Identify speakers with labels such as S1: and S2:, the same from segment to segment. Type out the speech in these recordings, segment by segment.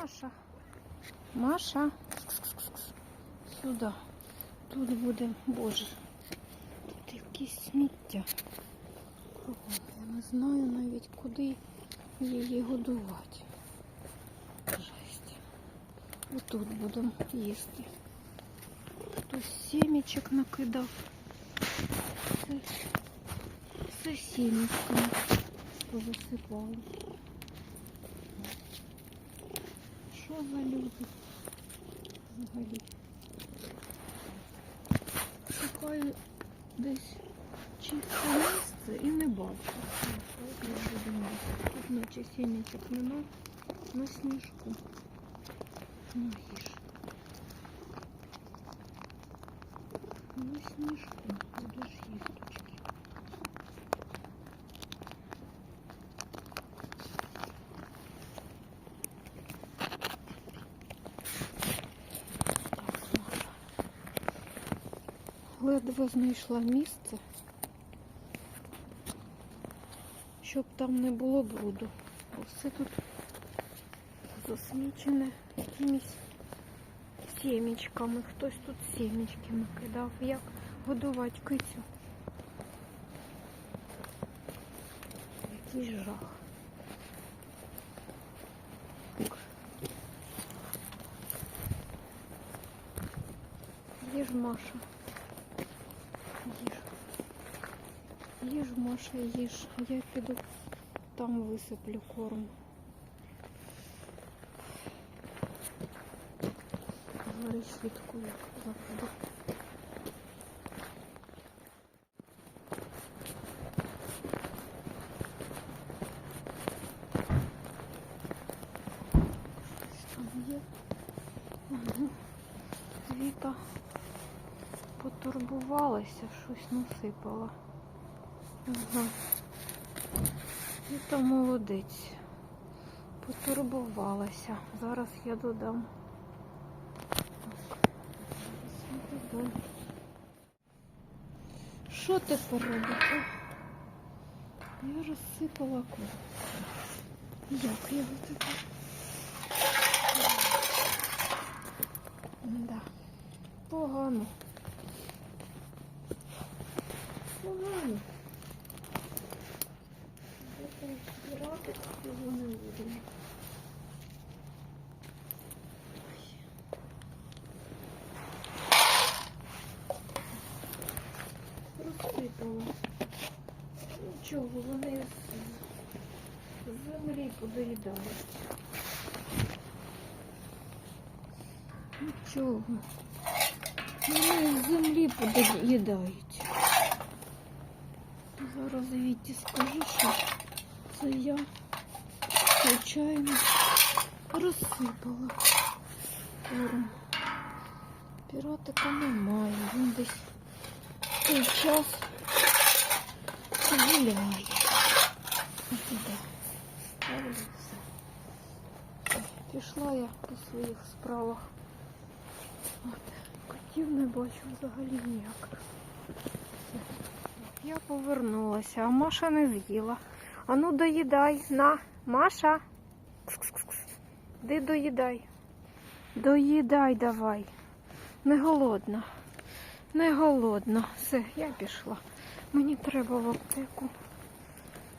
S1: Маша. Маша. Сюди. Тут буде, боже. Тут якесь сміття. Я не знаю навіть, куди її годувати. Жесть. Отут будемо їсти. Хтось сімечок накидав. Це, це сімечками позасипали. Що за люди взагалі? Шукаю десь чисте місце і не бачу. Тут наче сімечок нема на сніжку. Ну, їж. На сніжку будеш їсточки. Ледве знайшла місце, щоб там не було бруду. Все тут засмічене якимись сімечками. Хтось тут сімечки накидав. Як годувати кицю? Який жах. Їж Маша. Їж. Їж, Маша, їж. Я піду там висиплю корм. Говори швидку, як завжди. Віка потурбувалася, щось насипала. Ага. Віка молодець. Потурбувалася. Зараз я додам. Що тепер робити? Я розсипала корм. Як його тепер? Да. Погано. Погано. Будемо збирати, його не будемо. Розсипала. Нічого, вони з землі подоїдають. Нічого. Вони з землі подоїдають. Зараз Віті скажу, що це я случайно розсипала. Піратика немає, він десь в той час гуляє. Пішла я по своїх справах. От. Котів не бачу взагалі ніяк. Я повернулася, а Маша не з'їла. А ну доїдай. На, Маша. Де доїдай? Доїдай давай. Не голодна. Не голодна. Все, я пішла. Мені треба в аптеку.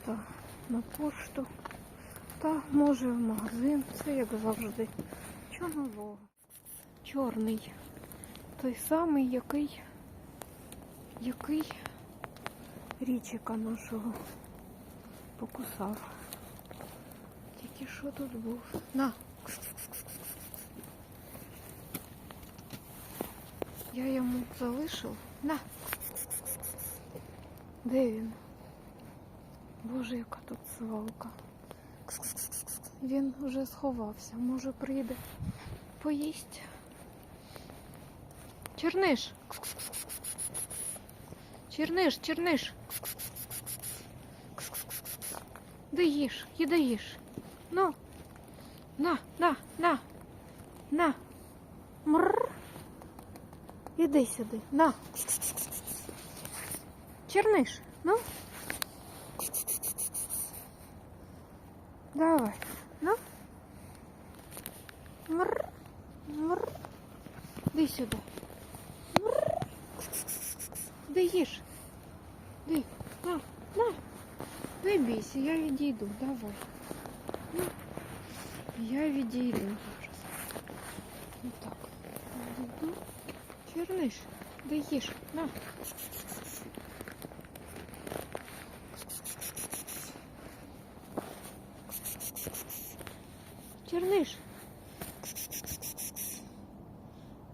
S1: Та на пошту. Та може в магазин. Це як завжди. Чого нового? Чорний. Той самий, який, який річика нашого покусав. Тільки що тут був? На. Я йому залишив. На. Де він? Боже, яка тут свалка. Він вже сховався. Може прийде поїсть. Черниш. Черниш, черниш. Де їж, їди їж. Ну. На, на, на. На. Мрр. Іди сюди. На. Черниш. Ну. Давай. Ну. Мр. Мр. Дай сюди. Мр. Дай їж. Дай. На, на. Бійся, я відійду. Давай. На. Я відійду зараз. Отак. Відійду. Черниш. Дай їж. На. Черниш.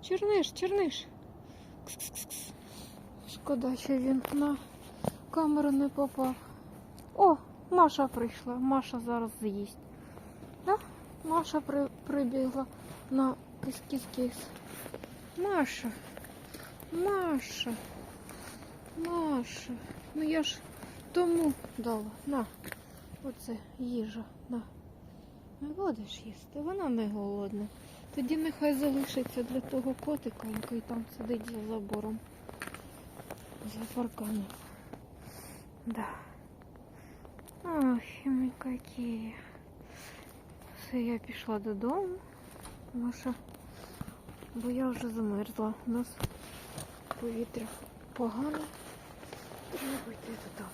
S1: Черниш, черниш. Шкода, що він на камеру не попав. О, Маша прийшла. Маша зараз з'їсть. Да? Маша при, прибігла на кис-кис-кис. Маша. Маша. Маша. Ну я ж тому дала. На. Оце їжа. На. Не будеш їсти, вона не голодна. Тоді нехай залишиться для того котика, який там сидить за забором. За парканом. Да. Ох, ми які. Все, я пішла додому. Маша, бо я вже замерзла. У нас повітря погане. Треба йти додому.